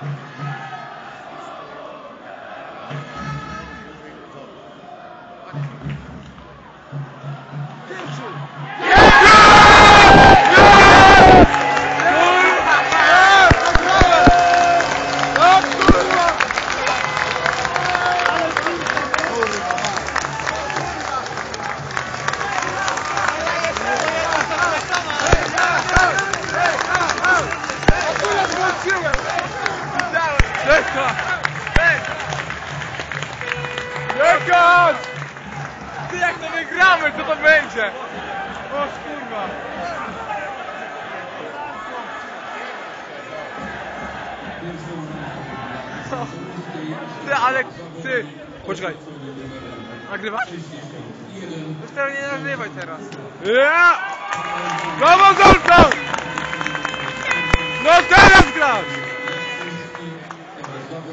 Yeah! Czekać! Ty jak to wygramy, co to będzie? O kurwa! Ty, ale ty! Poczekaj. Nagrywasz? Już teraz nie nagrywaj teraz. Ja! Brawo Zoltan! No teraz grasz!